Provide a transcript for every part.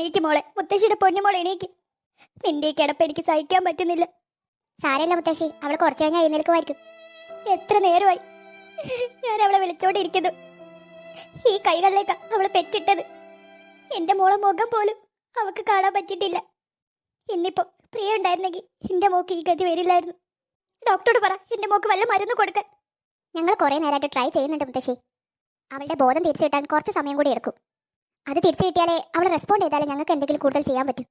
എണീക്ക് മോളെ. മുത്തശ്ശിയുടെ പൊന്നുമോളെ എണീക്ക്. നിന്റെ ഈ കിടപ്പ് എനിക്ക് സഹിക്കാൻ പറ്റുന്നില്ല. സാരല്ല മുത്തശ്ശി അവൾ കുറച്ചു കഴിഞ്ഞാൽ എഴുന്നേൽക്കുമായിരിക്കും. എത്ര നേരമായി ഞാൻ അവളെ വിളിച്ചോണ്ടിരിക്കുന്നു. ഈ കൈകളിലേക്കാ അവളെ പെറ്റിട്ടത്. എന്റെ മോളെ മുഖം പോലും അവക്ക് കാണാൻ പറ്റിയിട്ടില്ല. ഇന്നിപ്പോ പ്രിയ ഉണ്ടായിരുന്നെങ്കിൽ എന്റെ മോക്ക് ഈ ഗതി വരില്ലായിരുന്നു. ഡോക്ടറോട് പറ എന്റെ മോക്ക് വല്ല മരുന്ന് കൊടുക്കാൻ. ഞങ്ങൾ കുറെ നേരമായിട്ട് ട്രൈ ചെയ്യുന്നുണ്ട് മുത്തശ്ശി. അവളുടെ ബോധം തിരിച്ചു കിട്ടാൻ കുറച്ച് സമയം കൂടി എടുക്കും. അത് തിരിച്ചു കിട്ടിയാലേ അവൾ റെസ്പോണ്ട് ചെയ്താലേ ഞങ്ങൾക്ക് എന്തെങ്കിലും കൂടുതൽ ചെയ്യാൻ പറ്റും.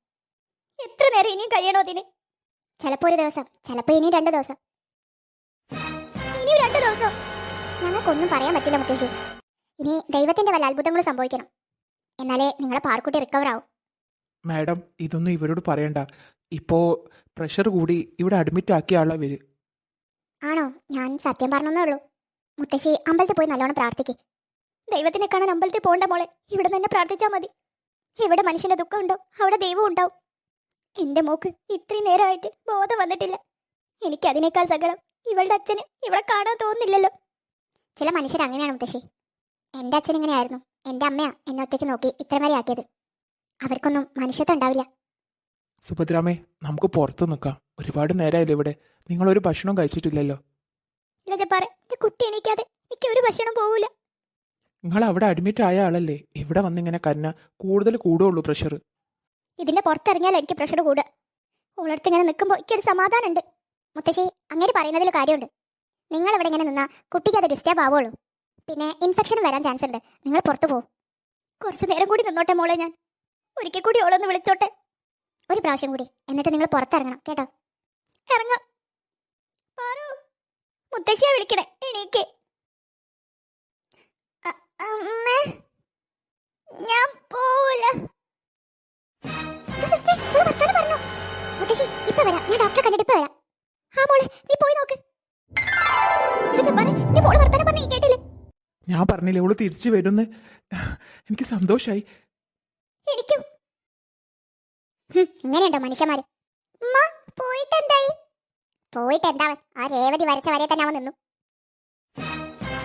എത്ര നേരം ഇനിയും കഴിയണോ അതിന്? ചിലപ്പോ ഒരു ദിവസം ചിലപ്പോ ഇനിയും രണ്ട് ദിവസം. ഇനിയും രണ്ട് ദിവസം? ഞങ്ങൾക്കൊന്നും പറയാൻ പറ്റില്ല മുത്തശ്ശി ഇനി ദൈവത്തിന്റെ വല്ല അത്ഭുതങ്ങളും സംഭവിക്കണം. എന്നാലേ നിങ്ങളെ പാർക്കുട്ടി റിക്കവർ ആവും. മാഡം ഇതൊന്നും ഇവരോട് പറയണ്ട. ഇപ്പോ പ്രഷർ കൂടി ഇവിടെ അഡ്മിറ്റ് ആക്കിയ ആളാ ആണോ? ഞാൻ സത്യം പറഞ്ഞേ ഉള്ളൂ. മുത്തശ്ശി അമ്പലത്തിൽ പോയി നല്ലോണം പ്രാർത്ഥിക്ക്. ദൈവത്തിനെ കാണാൻ അമ്പലത്തിൽ പോണ്ട മോളെ. ഇവിടെ തന്നെ പ്രാർത്ഥിച്ചാൽ മതി. ഇവിടെ മനുഷ്യന്റെ ദുഃഖം ഉണ്ടോ അവിടെ ദൈവം ഉണ്ടാവും. എന്റെ മോക്ക് ഇത്രയും നേരമായിട്ട് ബോധം വന്നിട്ടില്ല. എനിക്ക് അതിനേക്കാൾ സകലം ഇവളുടെ അച്ഛന് ഇവളെ കാണാൻ തോന്നുന്നില്ലല്ലോ. ചില മനുഷ്യർ അങ്ങനെയാണ് മുത്തശ്ശി. എന്റെ അച്ഛൻ ഇങ്ങനെയായിരുന്നു. എന്റെ അമ്മയാ എന്നെ ഒറ്റയ്ക്ക് നോക്കി ഇത്രയും വരെ ആക്കിയത്. അവർക്കൊന്നും മനുഷ്യത്വം ഉണ്ടാവില്ല. സുഭദ്രാമേ നമുക്ക് പുറത്തു നിൽക്കാം. ഒരുപാട് നേരമായില്ല ഇവിടെ. നിങ്ങൾ ഒരു ഭക്ഷണം കഴിച്ചിട്ടില്ലല്ലോ. ഇല്ല പറ കുട്ടി എണീക്കാതെ എനിക്ക് ഒരു ഭക്ഷണം പോകൂല നിങ്ങൾ അവിടെ അഡ്മിറ്റ് ആയ ആളല്ലേ? ഇവിടെ വന്നിങ്ങനെ കന്ന കൂടുതൽ കൂടുള്ളൂ പ്രഷർ ഇതിന്റെ പുറത്തിറങ്ങിയാൽ എനിക്ക് പ്രഷർ കൂടുക. ഓളടുത്ത് ഇങ്ങനെ നിൽക്കുമ്പോൾ എനിക്കൊരു സമാധാനമുണ്ട്. മുത്തശ്ശി അങ്ങനെ പറയുന്നതിൽ കാര്യമുണ്ട്. നിങ്ങൾ ഇവിടെ ഇങ്ങനെ നിന്നാ കുട്ടിക്ക് അത് ഡിസ്റ്റർബ് ആവുള്ളൂ. പിന്നെ ഇൻഫെക്ഷൻ വരാൻ ചാൻസ് ഉണ്ട്. നിങ്ങൾ പുറത്തു പോകും കുറച്ച് നേരം കൂടി നിന്നോട്ടെ മോളെ ഞാൻ. ഒരിക്കൽ കൂടി ഓളൊന്ന് വിളിച്ചോട്ടെ. ഒരു പ്രാവശ്യം കൂടി. എന്നിട്ട് നിങ്ങൾ പുറത്തിറങ്ങണം കേട്ടോ? ഇറങ്ങാം. മുത്തശ്ശിയാ വിളിക്കണേ. എണീക്ക്. അമ്മേ ഞാൻ പോവില്ല സിസ്റ്റർ, ഒരു വർത്താനം പറഞ്ഞോ. മുത്തശ്ശി, ഇപ്പൊ വരാം. ഞാൻ ഡോക്ടറെ കണ്ടിട്ട് ഇപ്പൊ വരാം. ആ മോളെ, നീ പോയി നോക്ക്. മോൾ വർത്താനം പറഞ്ഞ ഈ കേട്ടില്ലേ? ഞാൻ പറഞ്ഞില്ലേ ഇവൾ തിരിച്ചു വരുന്ന് എനിക്ക് സന്തോഷായി എനിക്കും. ഹും, ഇങ്ങനെയുണ്ടോ മനുഷ്യന്മാര് പോയിട്ട് എന്തായി പോയിട്ട് എന്താവൻ ആ രേവതി വരച്ച വരെ തന്നെ അവൻ നിന്നു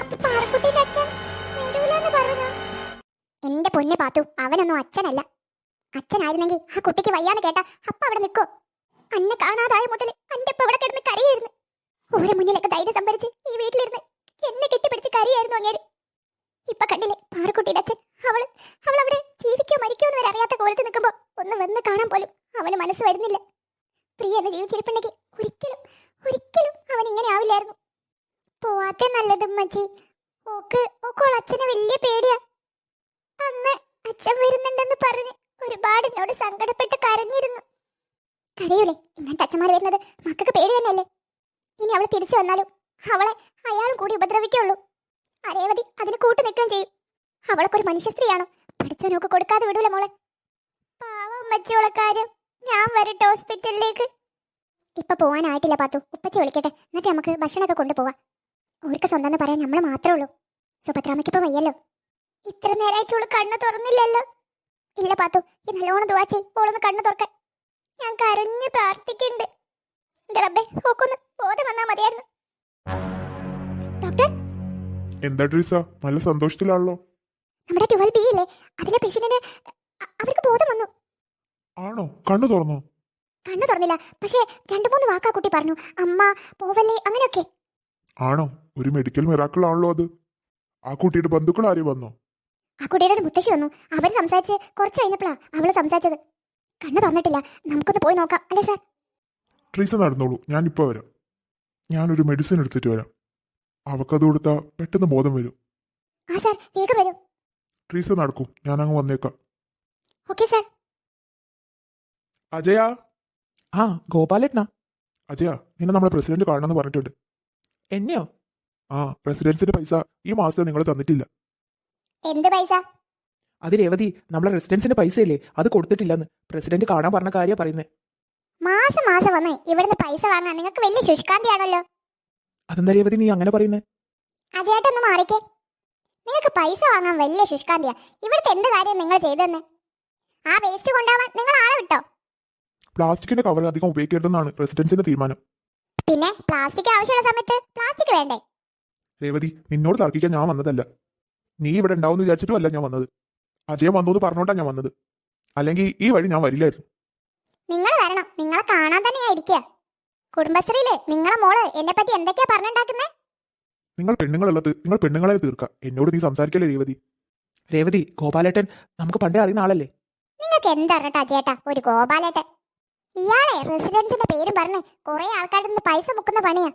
അപ്പൊ പാറക്കുട്ടീന്റെ അച്ഛൻ വരൂലെന്ന് പറഞ്ഞോ? എന്റെ പൊന്നെ പാത്തു അവനൊന്നും അച്ഛനല്ല. അച്ഛനായിരുന്നെങ്കിൽ ആ കുട്ടിക്ക് വയ്യാന്ന് കേട്ടാ അപ്പ അവിടെ നിൽക്കോ അന്നെ കാണാതായ മുതൽ അന്റെ അവിടെ ഇവിടെ കിടന്ന് കരയായിരുന്നു. ഓരോ മുന്നിലൊക്കെ ധൈര്യം സംഭരിച്ച് ഈ വീട്ടിലിരുന്ന് എന്നെ കെട്ടിപ്പിടിച്ച് കരയായിരുന്നു അങ്ങേര്. ഇപ്പൊ കണ്ടില്ലേ പാറക്കുട്ടിയുടെ അച്ഛൻ. അവൾ അവൾ അവിടെ ജീവിക്കോ മരിക്കോ എന്ന് വരെ അറിയാത്ത കോലത്ത് നിൽക്കുമ്പോ ഒന്ന് വന്ന് കാണാൻ പോലും അവന് മനസ്സ് വരുന്നില്ല. പ്രിയ എന്ന് ജീവിച്ചിരിപ്പുണ്ടെങ്കിൽ ഒരിക്കലും ഒരിക്കലും അവൻ ഇങ്ങനെ ആവില്ലായിരുന്നു. പോവാത്ത നല്ലതും മച്ചി ഓക്ക് ഓക്കോൾ അച്ഛനെ വലിയ പേടിയാ. അന്ന് അച്ഛൻ വരുന്നുണ്ടെന്ന് പറഞ്ഞ് ഒരുപാട് എന്നോട് സങ്കടപ്പെട്ട് കരഞ്ഞിരുന്നു. കരയൂലേ ഇങ്ങനത്തെ അച്ഛന്മാർ വരുന്നത് മക്കൾക്ക് പേടി തന്നെയല്ലേ? ഇനി അവളെ തിരിച്ചു വന്നാലും അവളെ അയാളും കൂടി ഉപദ്രവിക്കുള്ളൂ അരേവതി അതിന് കൂട്ടു നിൽക്കുകയും ചെയ്യും. അവൾക്കൊരു മനുഷ്യ സ്ത്രീയാണോ പഠിച്ചവനൊക്കെ കൊടുക്കാതെ വിടൂല മോളെ. പാവം അമ്മച്ചിയോളെ കാര്യം ഞാൻ വരട്ടെ ഹോസ്പിറ്റലിലേക്ക്. ഇപ്പൊ പോവാനായിട്ടില്ല പാത്തു. ഉപ്പച്ചി വിളിക്കട്ടെ. എന്നിട്ട് നമുക്ക് ഭക്ഷണമൊക്കെ കൊണ്ടുപോവാം. ഓർക്ക് സ്വന്തം എന്ന് പറയാൻ നമ്മൾ മാത്രമേ ഉള്ളൂ. സുഭദ്രാമയ്ക്ക് ഇപ്പൊ വയ്യല്ലോ. ഇത്ര നേരമായിട്ടുള്ള കണ്ണ് തുറന്നില്ലല്ലോ. ഇല്ല പാത്തു ഈ നല്ലോണം ദുവാ ചെയ് ഓളൊന്ന് കണ്ണ് തുറക്കാൻ. ഞാൻ കരഞ്ഞ് പ്രാർത്ഥിക്കുന്നുണ്ട്. റബ്ബേ ഓക്കൊന്ന് ബോധം വന്നാ മതിയായിരുന്നു. ഡോക്ടർ? എന്താ ട്രീസ നല്ല സന്തോഷത്തിലാണല്ലോ. നമ്മുടെ ട്വൽവ് ബി ഇല്ലേ അതിലെ പേഷ്യന്റിന് അവർക്ക് ബോധം വന്നു. ആണോ? കണ്ണു തുറന്നോ? കണ്ണു തുറന്നില്ല. പക്ഷേ രണ്ടു മൂന്ന് വാക്കാ കുട്ടി പറഞ്ഞു. അമ്മ പോവല്ലേ അങ്ങനെയൊക്കെ. ആണോ? ഒരു മെഡിക്കൽ മിറാക്കിൾ ആണല്ലോ അത്. ആ കുട്ടിയുടെ ബന്ധുക്കൾ ആരും വന്നോ? ആ കുട്ടിയുടെ ഒരു മുത്തശ്ശി വന്നു. അവർ സംസാരിച്ച് കുറച്ച് കഴിഞ്ഞപ്പോഴാ അവൾ സംസാരിച്ചത്. കണ്ണു തുറന്നിട്ടില്ല. നമുക്കൊന്ന് പോയി നോക്കാം. അല്ലേ സാർ? ട്രീസ നടന്നോളൂ. ഞാൻ ഇപ്പൊ വരാം. ഞാനൊരു മെഡിസിൻ എടുത്തിട്ട് വരാം. അവക്കത് കൊടുത്താ പെട്ടെന്ന് ബോധം വരും. ആ സാർ വേഗം വരൂ. ട്രീസ നടക്കും. ഞാൻ അങ്ങ് വന്നേക്കാം. Okay sir. അജയ? ആ ഗോപാലേട്ടനാ. അജയ നിന്നെ നമ്മളെ പ്രസിഡന്റ് കാണണമെന്ന് പറഞ്ഞിട്ടുണ്ട്. എന്നെയോ? ആ പ്രസിഡൻസിന്റെ പൈസ ഈ മാസത്തെ നിങ്ങൾ തന്നിട്ടില്ല. എന്ത് പൈസ? അത് രേവതി നമ്മളെ റെസിഡൻസിന്റെ പൈസയില്ലേ? അത് കൊടുത്തിട്ടില്ലെന്ന്. പ്രസിഡന്റ് കാണാൻ പറഞ്ഞ കാര്യ പറയുന്നത് മാസം മാസം വന്ന്. ഇവിടുന്ന് പൈസ വാങ്ങാൻ നിങ്ങൾക്ക് വലിയ ശുഷ്കാന്തി ആണല്ലോ അതെന്താ രേവതി നീ അങ്ങനെ പറയുന്നത് അജയേട്ടൊന്ന് മാറിക്കേ. നിങ്ങൾക്ക് പൈസ വാങ്ങാൻ വലിയ ശുഷ്കാന്തിയാ. ഇവിടുത്തെ എന്ത് കാര്യം നിങ്ങൾ ചെയ്തെന്ന് ആ വേസ്റ്റ് കൊണ്ടാവാൻ നിങ്ങൾ ആളെ വിട്ടോ? പ്ലാസ്റ്റിക്കിന്റെ കവർ അധികം ഉപയോഗിക്കരുതെന്നാണ് റെസിഡൻസിന്റെ തീരുമാനം. പിന്നെ പ്ലാസ്റ്റിക് ആവശ്യമുള്ള സമയത്ത് പ്ലാസ്റ്റിക് വേണ്ടേ? രേവതി നിന്നോട് തർക്കിക്കാൻ ഞാൻ വന്നതല്ല. നീ ഇവിടെ ഉണ്ടാവും വിചാരിച്ചിട്ടും അല്ല ഞാൻ വന്നത്. അജയൻ വന്നു എന്ന് പറഞ്ഞോണ്ടാ ഞാൻ വന്നത്. അല്ലെങ്കിൽ ഈ വഴി ഞാൻ വരില്ലായിരുന്നു. നിങ്ങൾ വരണം. നിങ്ങളെ കാണാൻ തന്നെയാ ഇരിക്കുക കുടുംബശ്രീയിൽ നിങ്ങളെ മോൾ എന്നെ പറ്റി എന്തൊക്കെയാ പറഞ്ഞുണ്ടാക്കുന്നേ? നിങ്ങൾ പെണ്ണുങ്ങളുള്ളത് നിങ്ങൾ പെണ്ണുങ്ങളെ തീർക്കാം. എന്നോട് നീ സംസാരിക്കല്ലേ രേവതി? രേവതി ഗോപാലേട്ടൻ നമുക്ക് പണ്ടേ അറിയുന്ന ആളല്ലേ? നിങ്ങൾക്ക് എന്തറിയട്ടാ ചേട്ടാ ഒരു ഗോപാലേട്ടൻ. ഇയാളെ റെസിഡൻസിന്റെ പേരും പറഞ്ഞ് കുറെ ആൾക്കാരുടെ നിന്ന് പൈസ മുക്കുന്ന പണിയാ.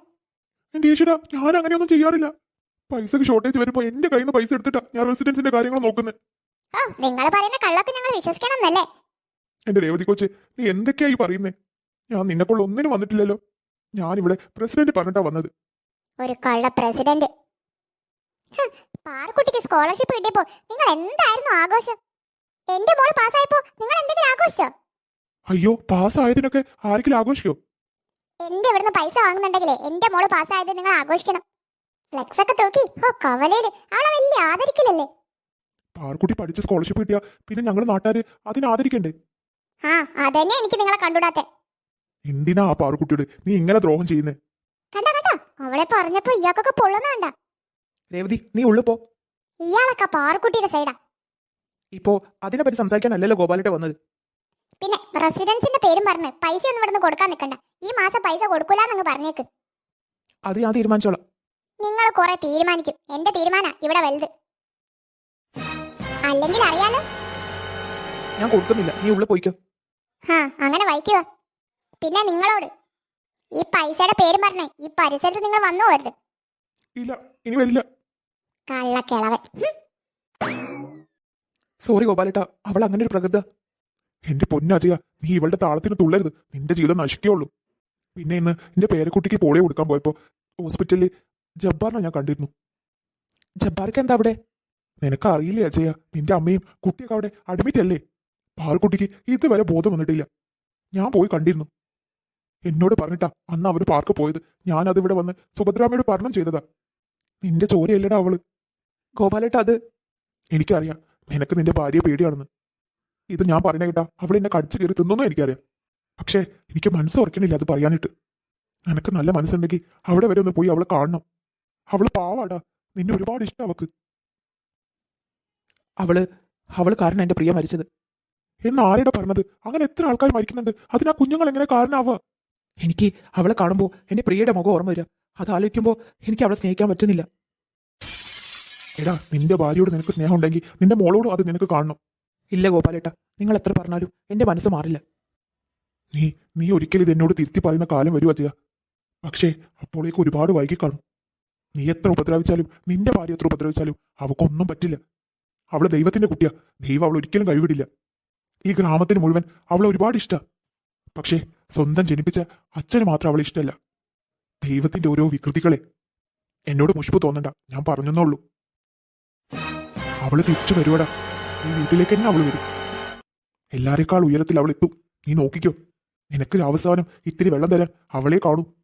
എന്റെ ഈശ്വര ഞാൻ അങ്ങനെയൊന്നും ചെയ്യാറില്ല. പൈസക്ക് ഷോർട്ടേജ് വരുമ്പോ എന്റെ കയ്യിൽ നിന്ന് പൈസ എടുത്തിട്ടാ ഞാൻ റെസിഡൻസിന്റെ കാര്യങ്ങൾ നോക്കുന്നത് നിങ്ങൾ പറയുന്ന കള്ളൊക്കെ ഞങ്ങൾ വിശ്വസിക്കണം എന്നല്ലേ എന്റെ രേവതി കൊച്ച് നീ എന്തൊക്കെയായി പറയുന്നേ? ഞാൻ നിന്നെക്കൊള്ള ഒന്നിനും വന്നിട്ടില്ലല്ലോ. ഞാനിവിടെ പ്രസിഡന്റ് പറഞ്ഞിട്ടാ വന്നത്. ഒരു കള്ള പ്രസിഡന്റ് പാർക്കുട്ടിക്ക് സ്കോളർഷിപ്പ് കിട്ടിയപ്പോ നിങ്ങൾ എന്തായിരുന്നു ആഘോഷം? എന്റെ മോൾ പാസ്സായപ്പോ നിങ്ങൾ എന്തെങ്കിലും ആഘോഷിച്ചോ? അയ്യോ പാസ്സായതിനൊക്കെ ആരെങ്കിലും ആഘോഷിക്കോ? എന്റെ ഇവിടുന്ന് പൈസ വാങ്ങുന്നുണ്ടെങ്കിലേ എന്റെ മോൾ പാസ്സായത് നിങ്ങൾ ആഘോഷിക്കണം. ഫ്ലെക്സ് ഒക്കെ തൂക്കി. ഓ കവലയിൽ അവളെ വലിയ ആദരിക്കില്ലല്ലേ പാർക്കുട്ടി പഠിച്ച സ്കോളർഷിപ്പ് കിട്ടിയാ പിന്നെ ഞങ്ങൾ നാട്ടുകാര് അതിനെ ആദരിക്കണ്ടേ? ആ അതന്നെ എനിക്ക് നിങ്ങളെ കണ്ടുടാത്തെ എന്തിനാ ആ പാറുക്കുട്ടിയോട് നീ ഇങ്ങനെ ദ്രോഹം ചെയ്യുന്നേ? കണ്ട കണ്ട. അവളെ പറഞ്ഞപ്പോ ഇയാൾക്കൊക്കെ പൊള്ളുന്ന കണ്ട. രേവതി നീ ഉള്ളു പോ. ഇയാളൊക്കെ പാറുക്കുട്ടിയുടെ സൈഡാ ഇപ്പോ അതിനെപ്പറ്റി സംസാരിക്കാനല്ലല്ലോ ഗോപാലിട്ട് വന്നത്. പിന്നെ റെസിഡൻസിന്റെ പേരും പറഞ്ഞ് പൈസ ഒന്നും ഇവിടുന്ന് കൊടുക്കാൻ നിൽക്കണ്ട ഈ മാസം പൈസ കൊടുക്കൂലെന്നങ്ങ് പറഞ്ഞേക്ക്. അത് ഞാൻ തീരുമാനിച്ചോളാം. നിങ്ങൾ കുറെ തീരുമാനിക്കും. എന്റെ തീരുമാന ഇവിടെ വലുത്. അല്ലെങ്കിൽ അറിയാലോ? ഞാൻ കൊടുക്കുന്നില്ല. നീ ഉള്ളിൽ പോയിക്കോ. ആ അങ്ങനെ വൈക്കുക പിന്നെ നിങ്ങളോട് ഈ പൈസയുടെ പേര് പറഞ്ഞേ ഈ പരിസരത്ത് നിങ്ങൾ വന്നു പോരുത്. ഇല്ല ഇനി വരില്ല. കള്ളക്കിളവൻ. ഹും. സോറി ഗോപാലേട്ട. അവൾ അങ്ങനെ ഒരു പ്രകൃത. എന്റെ പൊന്നാജിയ നീ ഇവളുടെ താളത്തിന് തുള്ളരുത്. നിന്റെ ജീവിതം നശിക്കുകയുള്ളൂ പിന്നെ ഇന്ന് എന്റെ പേരക്കുട്ടിക്ക് പോളിയോ കൊടുക്കാൻ പോയപ്പോ ഹോസ്പിറ്റലിൽ ജബ്ബാറിനെ ഞാൻ കണ്ടിരുന്നു. ജബ്ബാർക്ക് എന്താ അവിടെ? നിനക്ക് അറിയില്ലേ അജയ നിന്റെ അമ്മയും കുട്ടിയൊക്കെ അവിടെ അഡ്മിറ്റ് അല്ലേ? പാൽക്കുട്ടിക്ക് ഇതുവരെ ബോധം വന്നിട്ടില്ല. ഞാൻ പോയി കണ്ടിരുന്നു. എന്നോട് പറഞ്ഞിട്ടാ അന്ന് അവർ പാർക്ക് പോയത്. ഞാൻ അതിവിടെ വന്ന് സുഭദ്രാമയോട് പറഞ്ഞു ചെയ്തതാ. നിന്റെ ചോരയല്ലടാ അവൾ? ഗോപാലേട്ട അത്? എനിക്കറിയാം. നിനക്ക് നിന്റെ ഭാര്യയെ പേടിയാണെന്ന്. ഇത് ഞാൻ പറഞ്ഞ കേട്ടാ അവൾ എന്നെ കടിച്ചു കയറി തിന്നൊന്നും എനിക്കറിയാം. പക്ഷേ എനിക്ക് മനസ്സ് ഉറക്കണില്ല അത് പറയാനിട്ട് നിനക്ക് നല്ല മനസ്സുണ്ടെങ്കിൽ അവിടെ വരെ ഒന്ന് പോയി അവളെ കാണണം. അവൾ പാവാടാ. നിന്നെ ഒരുപാട് ഇഷ്ടം അവക്ക്. അവൾ അവൾ കാരണം എന്റെ പ്രിയ മരിച്ചത്. എന്ന് ആരുടെ പറഞ്ഞത്? അങ്ങനെ എത്ര ആൾക്കാർ മരിക്കുന്നുണ്ട്? അതിനാ കുഞ്ഞുങ്ങൾ എങ്ങനെ കാരണമാവുക എനിക്ക് അവളെ കാണുമ്പോൾ എന്റെ പ്രിയയുടെ മുഖം ഓർമ്മ വരിക. അത് ആലോചിക്കുമ്പോൾ എനിക്ക് അവളെ സ്നേഹിക്കാൻ പറ്റുന്നില്ല. എടാ നിന്റെ ഭാര്യയോട് നിനക്ക് സ്നേഹം ഉണ്ടെങ്കിൽ നിന്റെ മോളോടും അത് നിനക്ക് കാണണം. ഇല്ല ഗോപാലേട്ട നിങ്ങൾ എത്ര പറഞ്ഞാലും എന്റെ മനസ്സ് മാറില്ല. നീ നീ ഒരിക്കലും ഇത് എന്നോട് തിരുത്തി പറയുന്ന കാലം വരുവാ ചെയ്യാ. പക്ഷേ അപ്പോഴേക്ക് ഒരുപാട് വൈകി കാണും നീ എത്ര ഉപദ്രവിച്ചാലും നിന്റെ ഭാര്യ എത്ര ഉപദ്രവിച്ചാലും അവക്കൊന്നും പറ്റില്ല. അവൾ ദൈവത്തിന്റെ കുട്ടിയാ. ദൈവം അവൾ ഒരിക്കലും കഴിവിടില്ല ഈ ഗ്രാമത്തിന് മുഴുവൻ അവളെ ഒരുപാട് ഇഷ്ട. പക്ഷേ സ്വന്തം ജനിപ്പിച്ച അച്ഛന് മാത്രം അവളെ ഇഷ്ടമല്ല ദൈവത്തിന്റെ ഓരോ വികൃതികളെ. എന്നോട് മുഷ്പ് തോന്നണ്ട. ഞാൻ പറഞ്ഞെന്നുള്ളൂ അവൾ തിരിച്ചു വരുവടാ. ഈ വീട്ടിലേക്ക് തന്നെ അവൾ വരും. എല്ലാരെക്കാൾ ഉയരത്തിൽ അവൾ എത്തും നീ നോക്കിക്കോ. നിനക്കൊരു അവസാനം ഇത്തിരി വെള്ളം തരാൻ അവളെ കാണൂ.